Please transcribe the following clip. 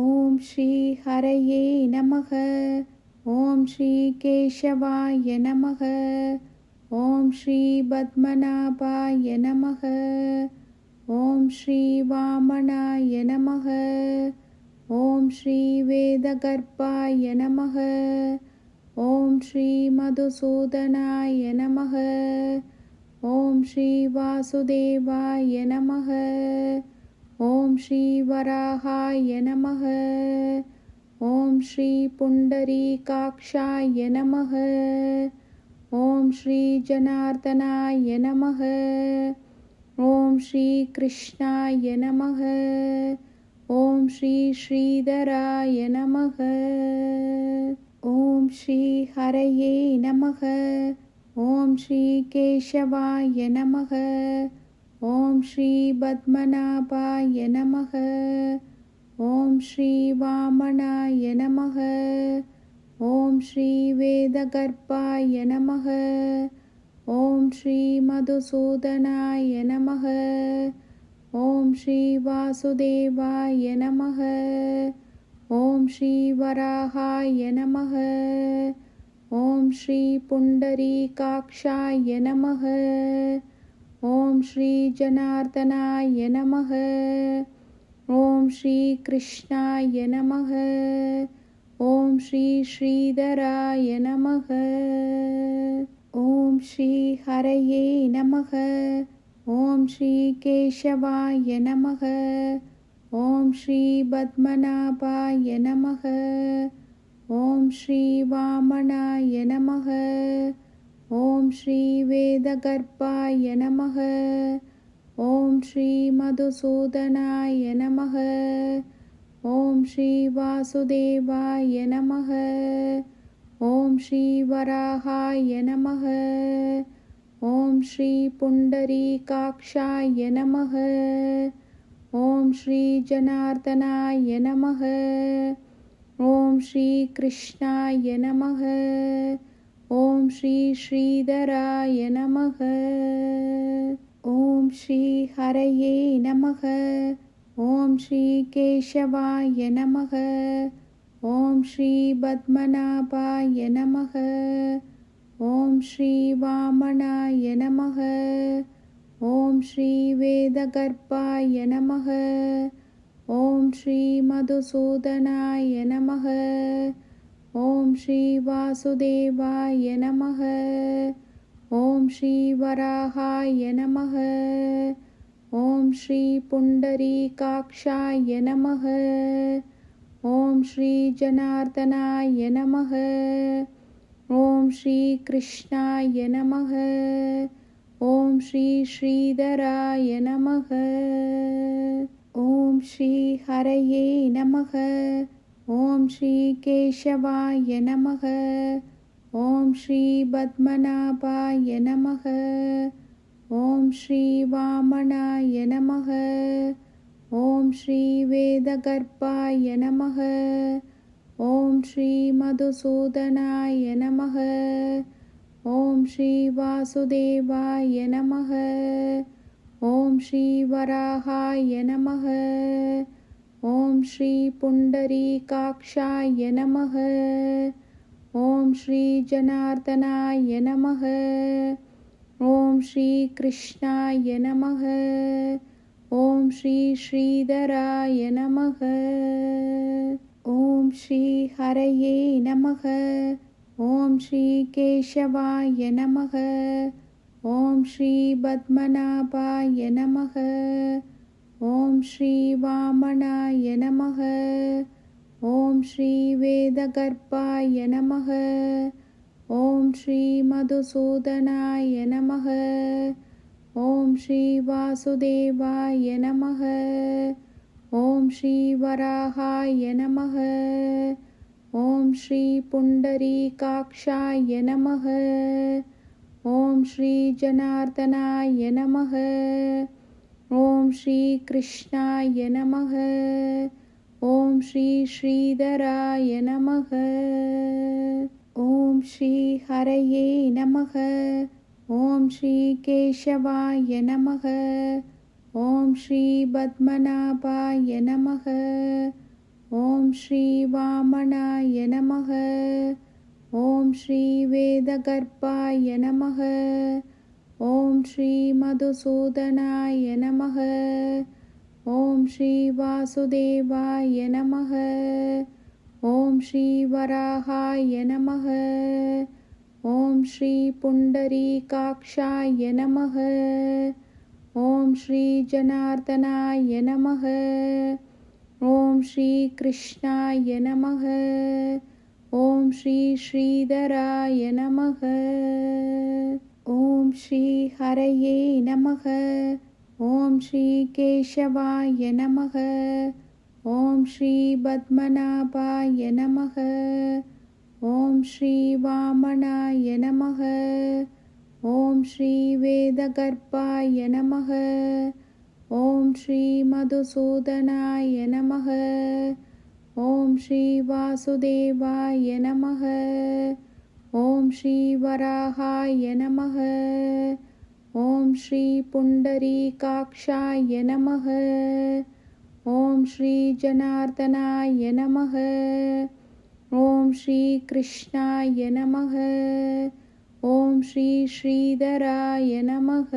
ஓம் ஸ்ரீ ஹரையே நமக. ஓம் ஸ்ரீ கேஷவாய நமக. ஓம் ஸ்ரீ பத்மநாபாய நமக. ஓம் ஸ்ரீ வாமனாய நமக. ஓம் ஸ்ரீ வேதகர்பாய நமக. ஓம் ஸ்ரீ மதுசூதனாய நமக. ஓம் ஸ்ரீ வாசுதேவாய நமக. ஓம் ஸ்ரீ வராகாய நமக. ஓம் ஸ்ரீ புண்டரீகாக்ஷாய நமக. ஓம் ஸ்ரீ ஜனார்தனாய நமக. ஓம் ஸ்ரீ கிருஷ்ணாய நமக. ஓம் ஸ்ரீ ஸ்ரீதராய நமக. ஓம் ஸ்ரீ ஹரையே நமக. ஓம் ஸ்ரீ கேசவாய நமக. ஓம் ஸ்ரீ பத்மநாபாய நமக. ஓம் ஸ்ரீ வாமனாய நமக. ஓம் ஸ்ரீ வேதகர்பாய நமக. ஓம் ஸ்ரீ மதுசூதனாய நமக. ஓம் ஸ்ரீ வாசுதேவாய நமக. ஓம் ஸ்ரீ வராகாய நமக. ஓம் ஸ்ரீ புண்டரீகாட்சாய நமக. ஓம் ஸ்ரீ ஜனார்தனாய நமக. ஓம் ஸ்ரீ கிருஷ்ணாய நமக. ஓம் ஸ்ரீ ஸ்ரீதராய நமக. ஓம் ஸ்ரீ ஹரையே நமக. ஓம் ஸ்ரீ கேசவாய நமக. ஓம் ஸ்ரீ பத்மநாபாய நமக. ஓம் ஸ்ரீ வாமனாய நமக. ஓம் ஸ்ரீ வேதகர்பாய நமக. ஓம் ஸ்ரீ மதுசூதனாய நமக. ஓம் ஸ்ரீ வாசுதேவாய நமக. ஓம் ஸ்ரீ வராகாய நமக. ஓம் ஸ்ரீ புண்டரீகாக்ஷாய நமக. ஓம் ஸ்ரீ ஜனார்தனாய நமக. ஓம் ஸ்ரீ கிருஷ்ணாய நமக. ஓம் ஸ்ரீ ஸ்ரீதராய நமக. ஓம் ஸ்ரீ ஹரையே நமக. ஓம் ஸ்ரீ கேசவாய நமக. ஓம் ஸ்ரீ பத்மநாபாய நமக. ஓம் ஸ்ரீ வாமனாய நமக. ஓம் ஸ்ரீ வேதகர்பாய நமக. ஓம் ஸ்ரீ மதுசூதனாய நமக. ஓம் ஸ்ரீ வாசுதேவாய நமக. ஓம் ஸ்ரீ வராகாய நமக. ஓம் ஸ்ரீ புண்டரீகாக்ஷாய நமக. ஓம் ஸ்ரீ ஜனார்தனாய நமக. ஓம் ஸ்ரீ கிருஷ்ணாய நமக. ஓம் ஸ்ரீ ஸ்ரீதராய நமக. ஓம் ஸ்ரீ ஹரையே நமக. ॐ श्रीकेशवाय नमः ॐ श्रीपद्मनाभाय नमः ॐ श्रीवामनाय नमः ॐ श्रीवेदगर्भाय नमः ॐ श्रीमधुसूदनाय नमः ॐ श्रीवासुदेवाय नमः ॐ श्रीवराहाय नमः ॐ श्रीपुण्डरीकाक्षाय नमः ॐ श्रीजनार्दनाय नमः ॐ श्रीकृष्णाय नमः ॐ श्रीश्रीधराय नमः ॐ श्रीहरये नमः ॐ श्रीकेशवाय नमः ॐ श्रीपद्मनाभाय नमः ஓம் ஸ்ரீ வாமனாய நமக. ஓம் ஸ்ரீ வேதகர்பாய நமக. ஓம் ஸ்ரீ மதுசூதனாய நமக. ஓம் ஸ்ரீ வாசுதேவாய நமக. ஓம் ஸ்ரீ வராகாய நமக. ஓம் ஸ்ரீ புண்டரீகாட்சாய நமக. ஓம் ஸ்ரீ ஜனார்தனாய நமக. ஓம் ஸ்ரீ கிருஷ்ணாய நமக. ஓம் ஸ்ரீ ஸ்ரீதராய நமக. ஓம் ஸ்ரீ ஹரையே நமக. ஓம் ஸ்ரீ கேசவாய நமக. ஓம் ஸ்ரீ பத்மநாபாய நமக. ஓம் ஸ்ரீ வாமனாய நமக. ஓம் ஸ்ரீ வேதகர்பாய நமக. ஓம் ஸ்ரீ மதுசூதனாய நமக. ஓம் ஸ்ரீ வாசுதேவாய நமக. ஓம் ஸ்ரீ வராகாய நமக. ஓம் ஸ்ரீ புண்டரீகாட்சாய நமக. ஓம் ஸ்ரீ ஜனார்தனாய நமக. ஓம் ஸ்ரீ கிருஷ்ணாய நமக. ஓம் ஸ்ரீ ஸ்ரீதராய நமக. ஓம் ஸ்ரீ ஹரையே நமக. ஓம் ஸ்ரீ கேசவாய நமக. ஓம் ஸ்ரீ பத்மநாபாய நமக. ஓம் ஸ்ரீ வாமனாய நமக. ஓம் ஸ்ரீ வேதகர்பாய நமக. ஓம் ஸ்ரீ மதுசூதனாய நமக. ஓம் ஸ்ரீ வாசுதேவாய நமக. ஓம் ஸ்ரீ வராகாய நமக. ஓம் ஸ்ரீ புண்டரீகாட்சாய நமக. ஓம் ஸ்ரீ ஜனார்தனாய நமக. ஓம் ஸ்ரீ கிருஷ்ணாய நமக. ஓம் ஸ்ரீ ஸ்ரீதராய நமக.